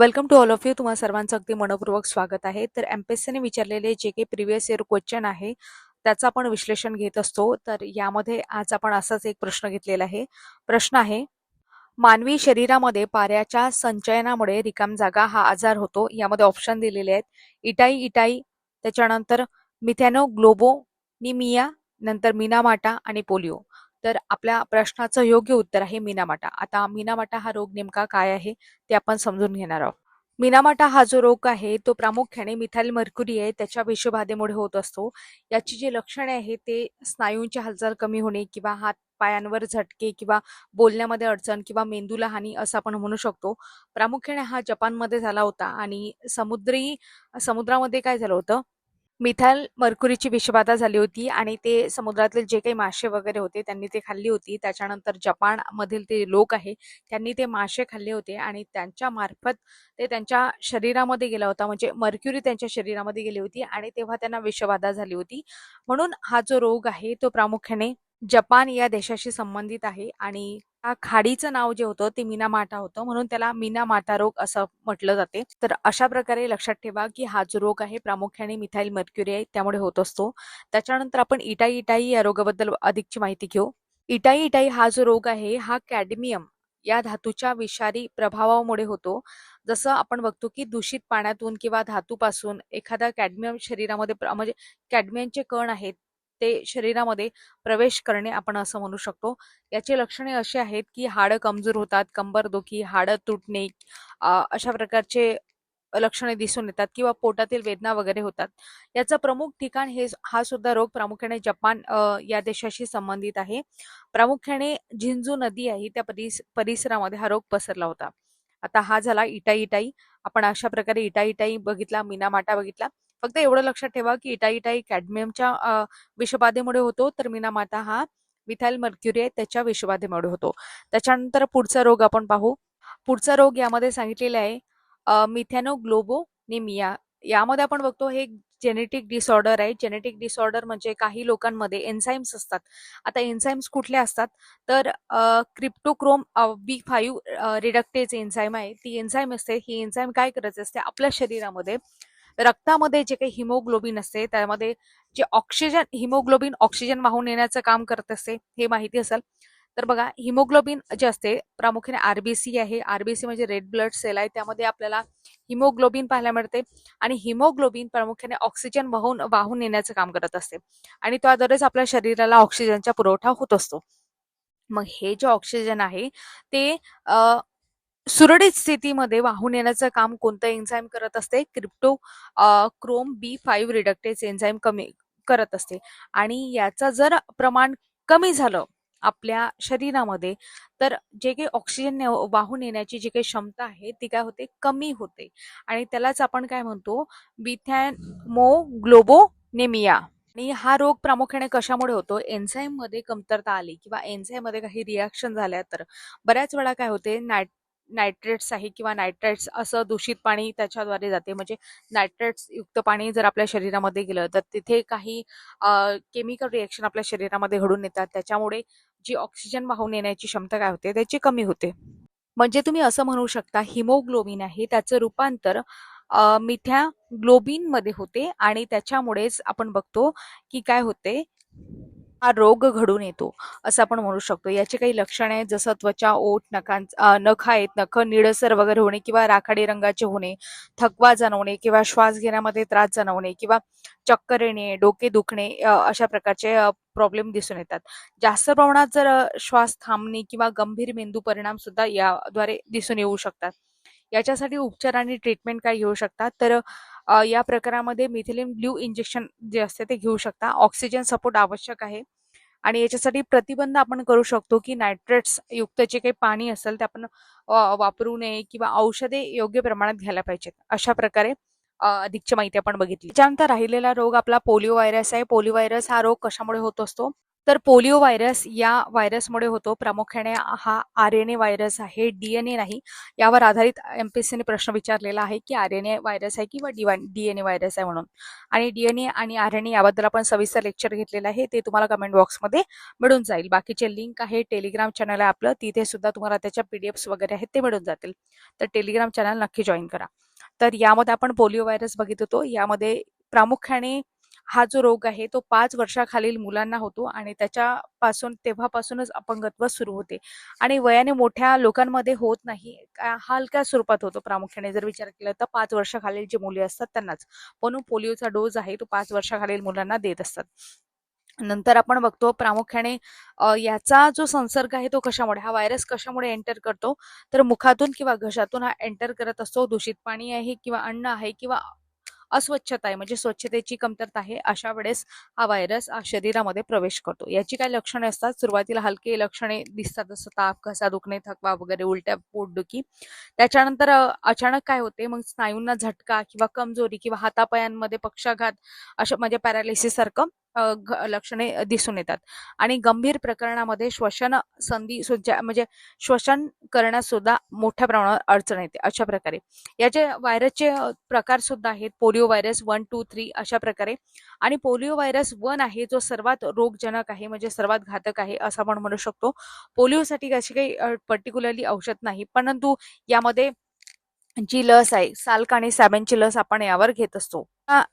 Welcome to all of you तुम्हाला सर्वांचं अगदी मनपूर्वक स्वागत आहे. तर एमपीएससीने विचारलेले जे काही प्रिव्हियस इयर क्वेश्चन आहे त्याचं आपण विश्लेषण घेत असतो. तर यामध्ये आज आपण असाच एक प्रश्न घेतलेला आहे. प्रश्न आहे मानवी शरीरामध्ये पाऱ्याच्या संचयनामुळे रिकाम जागा हा आजार होतो. यामध्ये ऑप्शन दिलेले आहेत. इटाई इटाई त्याच्यानंतर मिथॅनो ग्लोबोनिमिया नंतर मिनामाटा आणि पोलिओ. तर आपल्या प्रश्नाचं योग्य उत्तर आहे मिनामाटा. आता मिनामाटा हा रोग नेमका काय आहे ते आपण समजून घेणार आहोत. मिनामाटा हा जो रोग आहे तो प्रामुख्याने मिथाइल मर्क्युरी आहे त्याच्या विषबाधेमुळे होत असतो. याची जी लक्षणे आहेत ते स्नायूंची हालचाल कमी होणे किंवा हात पायांवर झटके किंवा बोलण्यामध्ये अडचण किंवा मेंदूला हानी असं आपण म्हणू शकतो. प्रामुख्याने हा जपानमध्ये झाला होता आणि समुद्री समुद्रामध्ये काय झालं होतं? मिथाल मर्क्युरीची विषबाधा झाली होती आणि ते समुद्रातील जे काही मासे वगैरे होते त्यांनी ते खाल्ली होती. त्याच्यानंतर जपानमधील ते लोक आहे त्यांनी ते मासे खाल्ले होते आणि त्यांच्या मार्फत ते त्यांच्या शरीरामध्ये गेला होता. म्हणजे मर्क्युरी त्यांच्या शरीरामध्ये गेली होती आणि तेव्हा त्यांना विषबाधा झाली होती. म्हणून हा जो रोग आहे तो प्रामुख्याने जपान या देशाशी संबंधित आहे आणि त्या खाडीचं नाव जे होतं ते मिनामाटा होतं. म्हणून त्याला मिनामाटा रोग असं म्हटलं जाते. तर अशा प्रकारे लक्षात ठेवा की हा जो रोग आहे प्रामुख्याने मिथाईल मर्क्युरी आहे त्यामुळे होत असतो. त्याच्यानंतर आपण इटाई इटाई या रोगाबद्दल अधिकची माहिती घेऊ. इटाई इटाई हा जो रोग आहे हा कॅडमियम या धातूच्या विषारी प्रभावामुळे होतो. जसं आपण बघतो की दूषित पाण्यातून किंवा धातूपासून एखादा कॅडमियम शरीरामध्ये म्हणजे कॅडमियमचे कण आहेत ते शरीरामध्ये प्रवेश करणे आपण असं म्हणू शकतो. याची लक्षणे अशी आहेत की हाडं कमजोर होतात कंबरदुखी हाडं तुटणे अशा प्रकारचे लक्षणे दिसून येतात किंवा पोटातील वेदना वगैरे होतात. याचं प्रमुख ठिकाण हे हा सुद्धा रोग प्रामुख्याने जपान या देशाशी संबंधित आहे. प्रामुख्याने झिंजू नदी आहे त्या परिस परिसरामध्ये हा रोग पसरला होता. आता हा झाला इटाई इटाई. आपण अशा प्रकारे इटाई इटाई बघितला मिनामाटा बघितला. फक्त एवढं लक्षात ठेवा की इटा इटाई कॅडमियमच्या विषबाधेमुळे होतो. तर मिनामाटा हा मिथाईल मर्क्युरी आहे त्याच्या विषबाधेमुळे होतो. त्याच्यानंतर पुढचा रोग आपण पाहू. पुढचा रोग यामध्ये सांगितलेला आहे मिथॅनो ग्लोबोनिमिया यामध्ये आपण बघतो हे जेनेटिक डिसऑर्डर आहे. जेनेटिक डिसऑर्डर म्हणजे काही लोकांमध्ये एन्झाईम्स असतात. आता एन्झाईम्स कुठले असतात? तर cryptochrome B five reductase enzyme आहे. ती एन्झाईम असते. ही एन्झाईम काय करत असते? आपल्या शरीरामध्ये रक्तामध्ये जे काही हिमोग्लोबिन असते त्यामध्ये जे ऑक्सिजन हिमोग्लोबिन ऑक्सिजन वाहून नेण्याचं काम करत असते हे माहिती असेल. तर बघा हिमोग्लोबिन जे असते प्रामुख्याने आरबीसी आहे. आरबीसी म्हणजे रेड ब्लड सेल आहे. त्यामध्ये आपल्याला हिमोग्लोबिन पाहायला मिळते आणि हिमोग्लोबिन प्रामुख्याने ऑक्सिजन वाहून वाहून नेण्याचं काम करत असते. आणि त्याद्वारेच आपल्या शरीराला ऑक्सिजनचा पुरवठा होत असतो. मग हे जे ऑक्सिजन आहे ते सुरळीत स्थितीमध्ये वाहून येण्याचं काम कोणतं एन्झाईम करत असते? Cryptochrome B five reductase enzyme कमी करत असते. आणि याचं जर प्रमाण कमी झालं आपल्या शरीरामध्ये तर जे काही ऑक्सिजन ने- वाहून येण्याची जी काही क्षमता आहे ती काय होते? कमी होते. आणि त्यालाच आपण काय म्हणतो? बिथॅमोग्लोबोनेमिया आणि हा रोग प्रामुख्याने कशामुळे होतो? एन्झाईममध्ये कमतरता आली किंवा एन्झाईममध्ये काही रिॲक्शन झाल्या तर. बऱ्याच वेळा काय होते? नायट नायट्रेट्स आहे किंवा नायट्रेट्स असं दूषित पाणी त्याच्याद्वारे जाते. म्हणजे नायट्रेट्स युक्त पाणी जर आपल्या शरीरामध्ये गेलं तर तिथे काही केमिकल रिएक्शन आपल्या शरीरामध्ये घडून येतात. त्याच्यामुळे जी ऑक्सिजन वाहून येण्याची क्षमता काय होते त्याची कमी होते. म्हणजे तुम्ही असं म्हणू शकता हिमोग्लोबिन आहे त्याचं रूपांतर मिथ्या ग्लोबिनमध्ये होते आणि त्याच्यामुळेच आपण बघतो की काय होते हा रोग घडून येतो असं आपण म्हणू शकतो. याची काही लक्षणे आहेत जसं त्वचा ओठ नखां नख आहेत नख निळसर वगैरे होणे किंवा राखाडी रंगाचे होणे थकवा जाणवणे किंवा श्वास घेण्यामध्ये त्रास जाणवणे किंवा चक्कर येणे डोके दुखणे अशा प्रकारचे प्रॉब्लेम दिसून येतात. जास्त प्रमाणात जर श्वास थांबणे किंवा गंभीर मेंदू परिणाम सुद्धा याद्वारे दिसून येऊ शकतात. याच्यासाठी उपचार आणि ट्रीटमेंट काय घेऊ शकतात? तर या प्रकारामध्ये मिथिलिन ब्ल्यू इंजेक्शन जे असते ते घेऊ शकता. ऑक्सिजन सपोर्ट आवश्यक आहे. आणि याच्यासाठी प्रतिबंध आपण करू शकतो की नायट्रेट्स युक्त जे काही पाणी असेल ते आपण वापरू नये किंवा औषधे योग्य प्रमाणात घ्यायला पाहिजेत. अशा प्रकारे अधिकची माहिती आपण बघितली. त्यानंतर राहिलेला रोग आपला पोलिओ व्हायरस आहे. पोलिओ व्हायरस हा रोग कशामुळे होत असतो? तर पोलिओ व्हायरस या व्हायरसमुळे होतो. प्रामुख्याने हा आर एन ए व्हायरस आहे डी एन ए नाही. यावर आधारित एम पी एस सीने प्रश्न विचारलेला आहे की आर एन ए व्हायरस आहे किंवा D D N A virus आहे म्हणून. आणि डी एन ए आणि आर एन ए याबद्दल आपण सविस्तर लेक्चर घेतलेलं आहे. ते तुम्हाला कमेंट बॉक्समध्ये मिळून जाईल. बाकीचे लिंक आहे टेलिग्राम चॅनल आहे आपलं. तिथे सुद्धा तुम्हाला त्याच्या पीडीएफ्स वगैरे आहेत ते मिळून जातील. तर टेलिग्राम चॅनल नक्की जॉईन करा. तर यामध्ये आपण पोलिओ व्हायरस बघित होतो. यामध्ये प्रामुख्याने हा जो रोग आहे तो पाच वर्षाखालील मुलांना होतो आणि त्याच्यापासून तेव्हापासूनच अपंगत्व सुरू होते. आणि वयाने मोठ्या लोकांमध्ये होत नाही हलक्या स्वरूपात होतो प्रामुख्याने. जर विचार केला तर पाच वर्षाखालील जे मुले असतात त्यांनाच. म्हणून पोलिओचा डोस आहे तो पाच वर्षाखालील मुलांना देत असतात. नंतर आपण बघतो प्रामुख्याने याचा जो संसर्ग आहे तो कशामुळे हा व्हायरस कशामुळे एंटर करतो? तर मुखातून किंवा घशातून हा एंटर करत असतो. दूषित पाणी आहे किंवा अन्न आहे किंवा अस्वच्छता आहे म्हणजे स्वच्छतेची कमतरता आहे अशा वेळेस हा व्हायरस शरीरामध्ये प्रवेश करतो. याची काय लक्षणे असतात? सुरुवातीला हलके लक्षणे दिसतात जसं ताप घसा दुखणे थकवा वगैरे उलट्या पोटदुखी. त्याच्यानंतर अचानक काय होते? मग स्नायूंना झटका किंवा कमजोरी किंवा हातापायांमध्ये पक्षाघात अशा म्हणजे पॅरालिसिस सारखं लक्षणे दिसून येतात. आणि गंभीर प्रकरणामध्ये श्वसन संधी सुद्धा म्हणजे श्वसन करण्यास सुद्धा मोठ्या प्रमाणावर अडचण येते अशा प्रकारे. याचे व्हायरसचे प्रकार सुद्धा आहेत. Polio virus one two three अशा प्रकारे. आणि पोलिओ व्हायरस वन आहे जो सर्वात रोगजनक आहे म्हणजे सर्वात घातक आहे असं आपण म्हणू शकतो. पोलिओसाठी अशी काही पर्टिक्युलरली औषध नाही. परंतु यामध्ये जी लस आहे साल्क आणि सॅबेनची लस आपण यावर घेत असतो.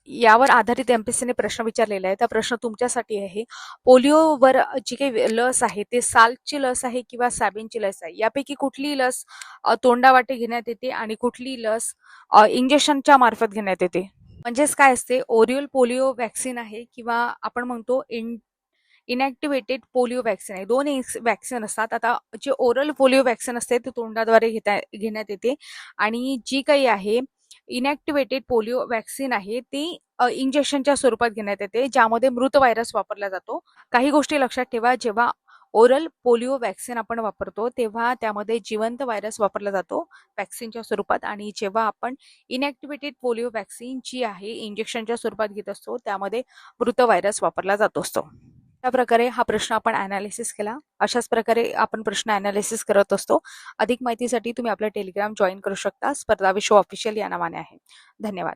यावर आधारित एमपीसीने प्रश्न विचारलेला आहे. त्या प्रश्न तुमच्यासाठी आहे पोलिओवर जी काही लस आहे ते साल्कची लस आहे किंवा सॅबेनची लस आहे? यापैकी कुठली लस तोंडावाटे घेण्यात येते आणि कुठली लस इंजेक्शनच्या मार्फत घेण्यात येते? म्हणजेच काय असते? ओरिओल पोलिओ वॅक्सिन आहे किंवा आपण म्हणतो इन इनॅक्टिव्हेटेड पोलिओ वॅक्सिन आहे. दोन वॅक्सिन असतात. आता जे ओरल पोलिओ वॅक्सिन असते ते तोंडाद्वारे घेता घेण्यात येते. आणि जी काही आहे इनॅक्टिव्हेटेड पोलिओ वॅक्सिन आहे ती इंजेक्शनच्या स्वरूपात घेण्यात येते ज्यामध्ये मृत व्हायरस वापरला जातो. काही गोष्टी लक्षात ठेवा जेव्हा ओरल पोलिओ वॅक्सिन आपण वापरतो तेव्हा त्यामध्ये जिवंत व्हायरस वापरला जातो वॅक्सिनच्या स्वरूपात. आणि जेव्हा आपण इनॅक्टिव्हेटेड पोलिओ वॅक्सिन जी आहे इंजेक्शनच्या स्वरूपात घेत असतो त्यामध्ये मृत व्हायरस वापरला जात असतो. त्या प्रकारे हा प्रश्न आपण अनालिसिस केला. अशाच प्रकारे आपण प्रश्न अनालिसिस करत असतो. अधिक माहितीसाठी तुम्ही आपलं टेलिग्राम जॉईन करू शकता. स्पर्धा विश्व ऑफिशियल या नावाने आहे. धन्यवाद.